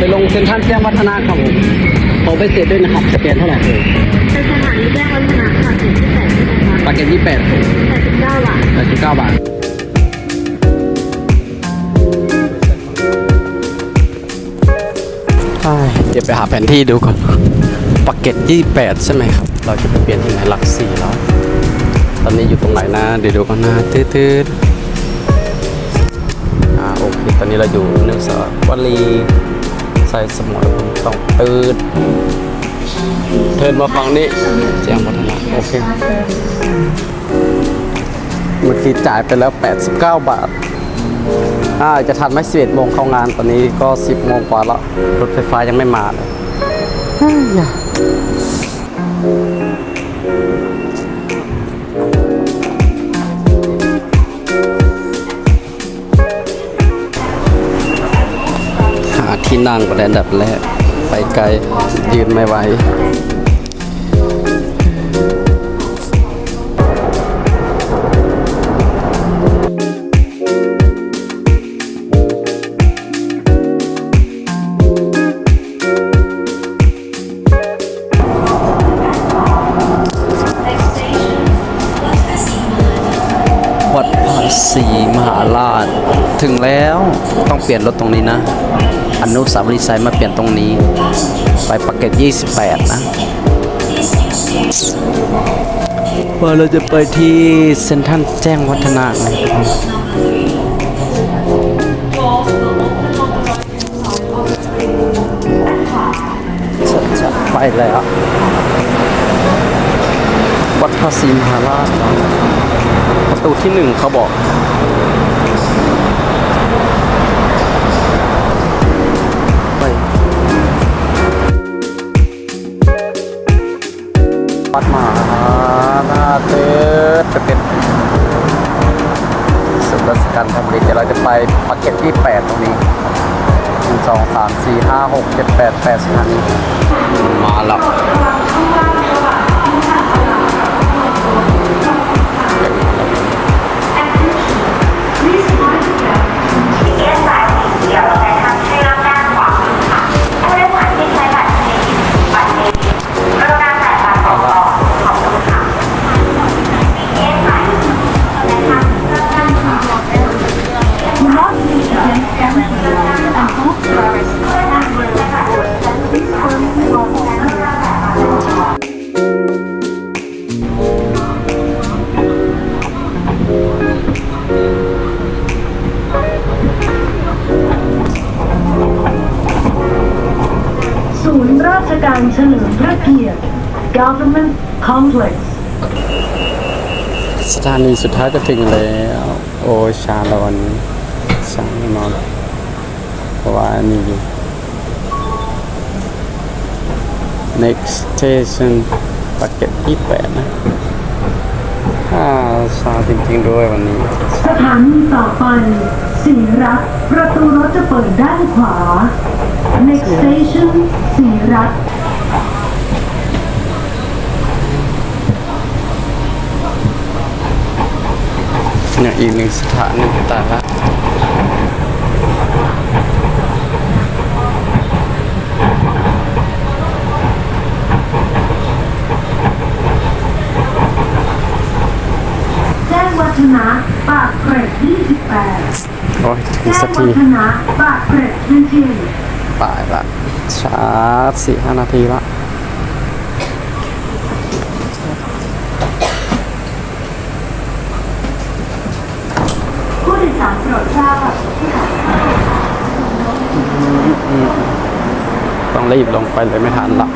เศษด้วยนะครับสแกนเท่าไหร่เอ่ยเป็นสถานีแจ้งวัฒนะค่ะเขตที่แปดใช่ไหมคะปากเกตที่แปดแปดสิบเก้าบาทแปดสิบเก้าบาทใช่เดี๋ยวไปหาแผนที่ดูก่อนปากเกตที่แปดใช่ไหมครับ เราจะไปเปลี่ยนที่ไหนหลักสี่แล้ว ตอนนี้อยู่ตรงไหนนะ เดี๋ยวดูกันนะตืดๆอ่าโอเค ตอนนี้เราอยู่เนืองสวลี ใส่สมรภูมิต้องตืดเทินมาฟังนี้แจ้งวัฒนะโอเค เมื่อกี้จ่ายไปแล้ว 89 บาทอ่าจะทันไหม11โมงเข้างานตอนนี้ก็ 10โมงกว่าแล้ว รถไฟฟ้ายังไม่มาเลย นั่งก็ได้อันดับแรก ไปไกลยืนไม่ไหววัดภาษีมหาราช ถึงแล้วต้องเปลี่ยนรถตรงนี้นะ อนุสาวรีย์ไซด์มาเปลี่ยนตรงนี้ ไปปากเกร็ด28 นะ ว่าเราจะไปที่เซ็นทรัลแจ้งวัฒนะนะครับจะไปแล้ววัดภาษีมหาราชประตูที่หนึ่งเขาบอก วัดมหานาเตดจะเป็นสุดราชการทำริเดี๋ยวเราจะไปปากเก็ตที่ 8 ตรงนี้หนึ่งสองสามสี่ห้าหกเจ็ดแปดแปดสถานี้มาแล้ว การเฉลิมพระเกียรติ Government Complex สถานีสุดท้ายจะถึงแล้ว โอ้ยชาละวันนี้ชาแน่นอนเพราะว่าอันนี้อยู่ next station ปากเก็ตที่แปดนะอ่าชาจริงๆด้วยวันนี้ สถานีต่อไปสีรัฐประตูรถจะเปิดด้านขวา Next station สีรัฐ เนี่ยอีกหนึ่งสถานีตายละแจ้งวัฒนะปากเกร็ด28โอ้ยถึงแจ้งสักวัทีฒนะปากเกร็ด20ตายละช้าสี่ห้านาทีละ ผู้ โดยสารโปรดทราบที่ขาต้องรีบลงไปเลยไม่ทันละ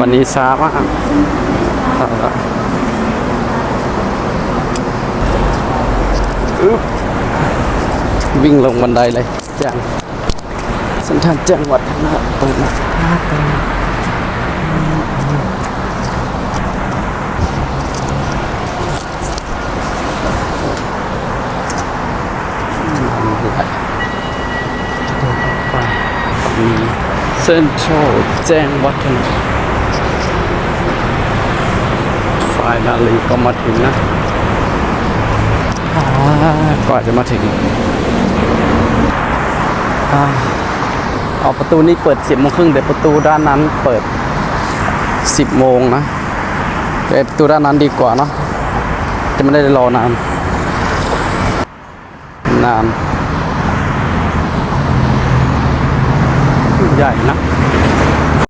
วันนี้ช้ามากตายละวิ่งลงบันไดเลยแจ้งสันทานแจ้งวัฒนะตรงนะมี เซ็นทรัลแจ้งวัฒนะไฟนาลีก็มาถึงนะอ่าก่อนจะมาถึงอ่าเอาประตูนี้เปิดสิบโมงครึ่งแต่ประตูด้านนั้นเปิดสิบโมงนะไปประตูด้านนั้นดีกว่าเนาะจะไม่ได้รอนานนาน ใหญ่นะ